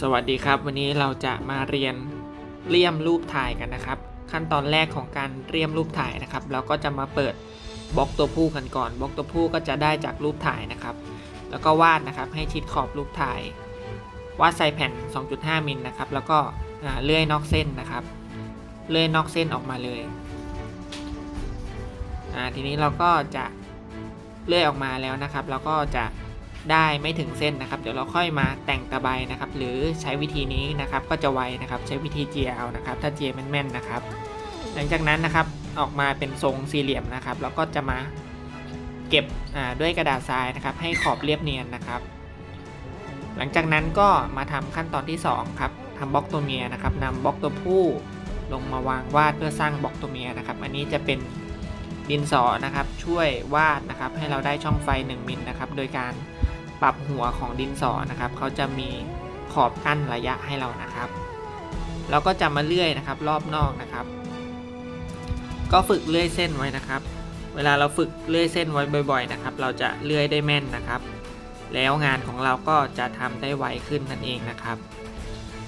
สวัสดีครับ วันนี้เราจะมาเรียนเลี่ยมรูปถ่ายกันนะครับ ขั้นตอนแรกของการเรียมรูปถ่ายนะครับ เราก็จะมาเปิดบล็อกตัวผู้กันก่อนบล็อกตัวผู้ก็จะได้จากรูปถ่ายนะครับ แล้วก็วาดนะครับให้ชิดขอบรูปถ่าย วาดใส่แผ่น 2.5 มิลนะครับ แล้วก็เลื่อยนอกเส้นนะครับ เลื่อยนอกเส้นออกมาเลยทีนี้เราก็จะเลื่อยออกมาแล้วนะครับ เราก็จะ ได้ไม่ถึงเส้นนะครับ เดี๋ยวเราค่อยมาแต่งตะไบนะครับ หรือใช้วิธีนี้นะครับก็จะไวนะครับ ใช้วิธีเจียเอานะครับ ถ้าเจียแม่นๆนะครับ หลังจากนั้นนะครับออกมาเป็นทรงสี่เหลี่ยมนะครับแล้วก็จะมาเก็บด้วยกระดาษทรายนะครับ ให้ขอบเรียบเนียนนะครับ หลังจากนั้นก็มาทำขั้นตอนที่2ครับทำบล็อกตัวเมียนะครับนำบล็อกตัวผู้ลงมาวางวาดเพื่อสร้างบล็อกตัวเมียนะครับ อันนี้จะเป็นดินสอนะครับช่วยวาดนะครับ ให้เราได้ช่องไฟ 1 มิลนะครับ โดยการ ปรับหัวของดินสอนะครับเขาจะมีขอบกั้นระยะให้เรานะครับ เราก็จะมาเลื่อยนะครับรอบนอกนะครับ ก็ฝึกเลื่อยเส้นไว้นะครับ เวลาเราฝึกเลื่อยเส้นไว้บ่อย ๆ นะครับ เราจะเลื่อยได้แม่นนะครับ แล้วงานของเราก็จะทำได้ไวขึ้นนั่นเองนะครับ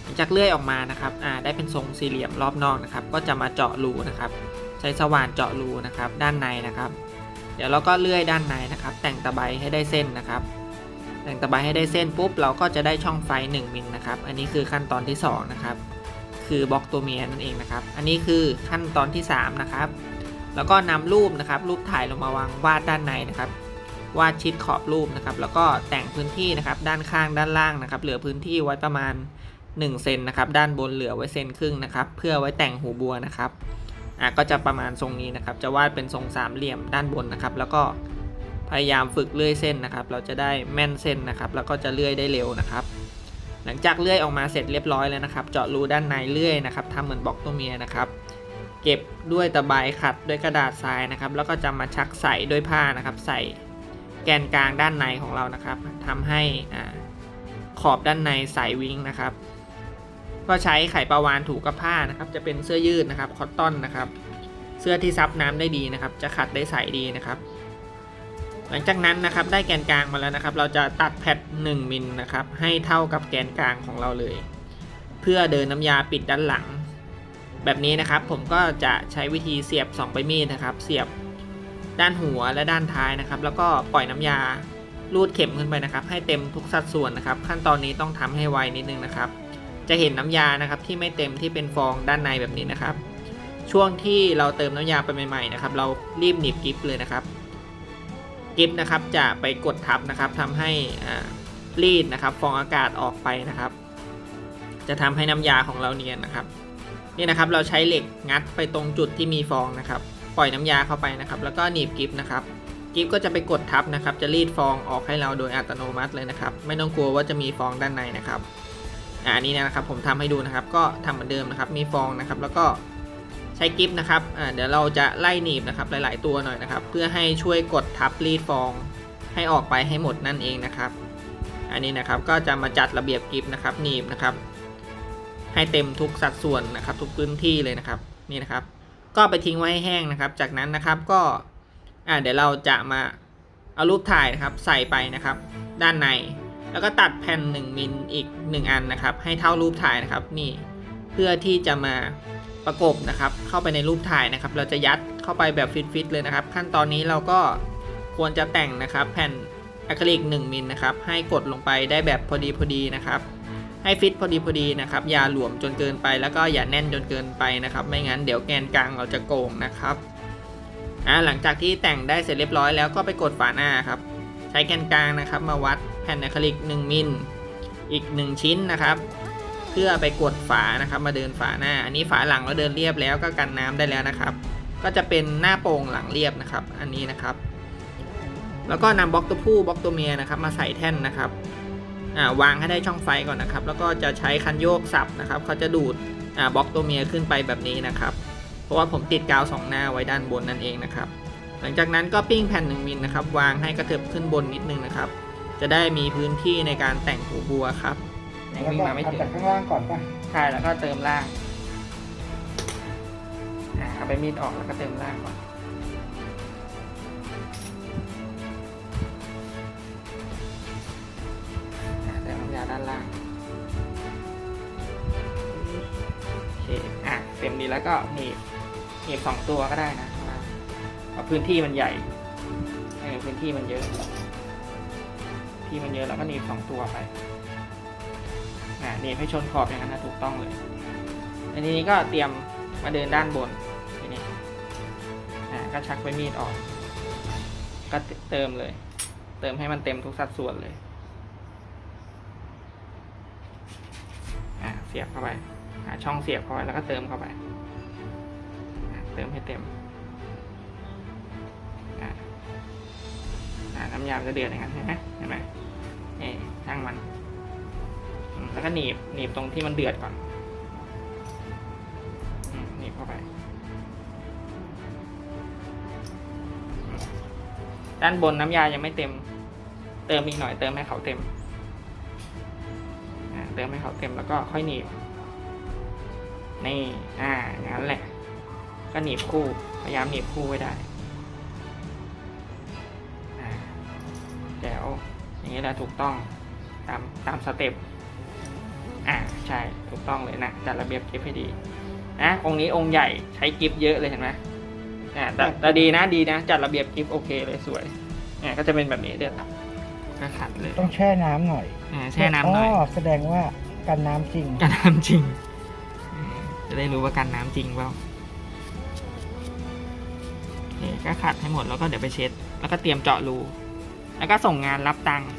หลังจากเลื่อยออกมานะครับได้เป็นทรงสี่เหลี่ยมรอบนอกนะครับ ก็จะมาเจาะรูนะครับ ใช้สว่านเจาะรูนะครับ ด้านในนะครับ เดี๋ยวเราก็เลื่อยด้านในนะครับ แต่งตะไบให้ได้เส้นนะครับ แต่งตะไบให้ได้เส้นปุ๊บเราก็จะได้ช่องไฟ 1 มิลนะครับ อันนี้คือขั้นตอนที่ 2 นะครับ คือบล็อกตัวเมียนั่นเองนะครับ อันนี้คือขั้นตอนที่ 3 นะครับ แล้วก็นำรูปนะครับ รูปถ่ายลงมาวางวาดด้านในนะครับ วาดชิดขอบรูปนะครับ แล้วก็แต่งพื้นที่นะครับ ด้านข้างด้านล่างนะครับ เหลือพื้นที่ไว้ประมาณ1เซนนะครับ ด้านบนเหลือไว้เซนครึ่งนะครับ เพื่อไว้แต่งหูบัวนะครับ อะก็จะประมาณทรงนี้นะครับ จะวาดเป็นทรงสามเหลี่ยมด้านบนนะครับ แล้วก็ พยายามฝึกเลื่อยเส้นนะครับ เราจะได้แม่นเส้นนะครับ แล้วก็จะเลื่อยได้เร็วนะครับ หลังจากเลื่อยออกมาเสร็จเรียบร้อยแล้วนะครับ เจาะรูด้านในเลื่อยนะครับทำเหมือนบล็อกตัวเมียนะครับ เก็บด้วยตะไบขัดด้วยกระดาษทรายนะครับ แล้วก็จะมาชักใส่ด้วยผ้านะครับ ใส่แกนกลางด้านในของเรานะครับทำให้อ่าขอบด้านในใสวิ้งนะครับ ก็ใช้ไข่ปลาวานถูกับผ้านะครับ จะเป็นเสื้อยืดนะครับคอตตอนนะครับ เสื้อที่ซับน้ำได้ดีนะครับ จะขัดได้ใสดีนะครับ หลังจากนั้นนะครับได้แกนกลางมาแล้วนะครับ เราจะตัดแพท1มิลนะครับให้เท่ากับแกนกลางของเราเลย เพื่อเดินน้ำยาปิดด้านหลัง แบบนี้นะครับผมก็จะใช้วิธีเสียบ2ใบมีดนะครับ เสียบด้านหัวและด้านท้ายนะครับ แล้วก็ปล่อยน้ำยาลูดเข็มขึ้นไปนะครับ ให้เต็มทุกสัดส่วนนะครับ ขั้นตอนนี้ต้องทำให้ไวนิดนึงนะครับ จะเห็นน้ำยานะครับที่ไม่เต็มที่เป็นฟองด้านในแบบนี้นะครับ ช่วงที่เราเติมน้ำยาไปใหม่ๆนะครับ เรารีบหนีบกิฟเลยนะครับ กิฟนะครับจะไปกดทับนะครับทำให้รีดนะครับฟองอากาศออกไปนะครับ จะทำให้น้ำยาของเราเนียนนะครับ นี่นะครับเราใช้เหล็กงัดไปตรงจุดที่มีฟองนะครับ ปล่อยน้ำยาเข้าไปนะครับ แล้วก็หนีบกิฟนะครับกิฟก็จะไปกดทับนะครับ จะรีดฟองออกให้เราโดยอัตโนมัติเลยนะครับ ไม่ต้องกลัวว่าจะมีฟองด้านในนะครับอันนี้นะครับผมทำให้ดูนะครับ ก็ทำเหมือนเดิมนะครับ มีฟองนะครับ แล้วก็ ใช้กิฟนะครับเดี๋ยวเราจะไล่หนีบนะครับหลาย ๆ ตัวหน่อยนะครับ เพื่อให้ช่วยกดทับรีดฟองให้ออกไปให้หมดนั่นเองนะครับ อันนี้นะครับก็จะมาจัดระเบียบกิฟนะครับหนีบนะครับ ให้เต็มทุกสัดส่วนนะครับ ทุกพื้นที่เลยนะครับนี่นะครับ ก็ไปทิ้งไว้ให้แห้งนะครับ จากนั้นนะครับก็เดี๋ยวเราจะมาเอารูปถ่ายนะครับ ใส่ไปนะครับ ด้านใน แล้วก็ตัดแผ่น1มิลอีก 1 อันนะครับ ให้เท่ารูปถ่ายนะครับนี่ พื่อที่จะมาประกบนะครับ เข้าไปในรูปถ่ายนะครับ เราจะยัดเข้าไปแบบฟิตๆเลยนะครับ ขั้นตอนนี้เราก็ควรจะแต่งนะครับ แผ่นอะคริลิก1มิลนะครับ ให้กดลงไปได้แบบพอดีพอดีนะครับ ให้ฟิตพอดีพอดีนะครับ อย่าหลวมจนเกินไปแล้วก็อย่าแน่นจนเกินไปนะครับ ไม่งั้นเดี๋ยวแกนกลางเราจะโกงนะครับอ่าหลังจากที่แต่งได้เสร็จเรียบร้อยแล้วก็ไปกดฝาหน้าครับ ใช้แกนกลางนะครับ มาวัดแผ่นอะคริลิก1มิลอีก 1 ชิ้นนะครับ พื่อไปกดฝานะครับ มาเดินฝาหน้า อันนี้ฝาหลังเราเดินเรียบแล้วก็กันน้ำได้แล้วนะครับ ก็จะเป็นหน้าโป่งหลังเรียบนะครับ อันนี้นะครับ แล้วก็นำบล็อกตัวผู้บล็อกตัวเมียนะครับ มาใส่แท่นนะครับาวางให้ได้ช่องไฟก่อนนะครับ แล้วก็จะใช้คันโยกสับนะครับเขาจะดูดบล็อกตัวเมียขึ้นไปแบบนี้นะครับ เพราะว่าผมติดกาวสองหน้าไว้ด้านบนนั่นเองนะครับ หลังจากนั้นก็ปิ้งแผ่น1มิลนะครับ วางให้กระเถิบขึ้นบนนิดนึงนะครับ จะได้มีพื้นที่ในการแต่งหูบัวครับ ยังวิ่งมาไม่ถึงจากข้างล่างก่อนป่ะใช่แล้วก็เติมล่างอ่าเอาไปมีดออกแล้วก็เติมล่างก่อนเติมน้ำยาด้านล่างโอเคอะเต็มดีแล้วก็หีบหีบสองตัวก็ได้นะเพราะพื้นที่มันใหญ่พื้นที่มันเยอะที่มันเยอะแล้วก็หนีบสองตัวไป อ่าหนีบให้ชนขอบอย่างนั้นนะถูกต้องเลย อันนี้ก็เตรียมมาเดินด้านบนทีนี้อ่าก็ชักไปมีดออก ก็เติมเลย เติมให้มันเต็มทุกสัดส่วนเลยอ่าเสียบเข้าไปหาช่องเสียบเข้าไปแล้วก็เติมเข้าไปาเติมให้เต็มน้ำยาจะเดือดอย่างนั้นเห็นไหมเห็นไหมเอ่ช่างมัน แล้วก็หนีบหนีบตรงที่มันเดือดก่อนหนีบเข้าไป ด้านบนน้ำยายังไม่เต็ม เติมอีกหน่อยเติมให้เขาเต็มเติมให้เขาเต็มแล้วก็ค่อยหนีบนี่อ่าอย่างนั้นแหละ ก็หนีบคู่พยายามหนีบคู่ไว้ได้แจ๋วอย่างนี้แหละถูกต้องตามตามสเต็ป อ่าใช่ถูกต้องเลยนะจัดระเบียบกิฟให้ดีนะองค์นี้องค์ใหญ่ใช้กิฟเยอะเลยเห็นไหมอ่าแต่แต่ดีนะดีนะ จัดระเบียบกิฟโอเคเลยสวยอ่าก็จะเป็นแบบนี้เดี๋ยวก็ขัดเลยต้องแช่น้ำหน่อยอ่าแช่น้ำหน่อยแสดงว่ากันน้ำจริงกันน้ำจริงอืมจะได้รู้ว่ากันน้ำจริงเปล่าโอเคก็ขัดให้หมดแล้วก็เดี๋ยวไปเช็ด แล้วก็เตรียมเจาะรูแล้วก็ส่งงานรับตังค์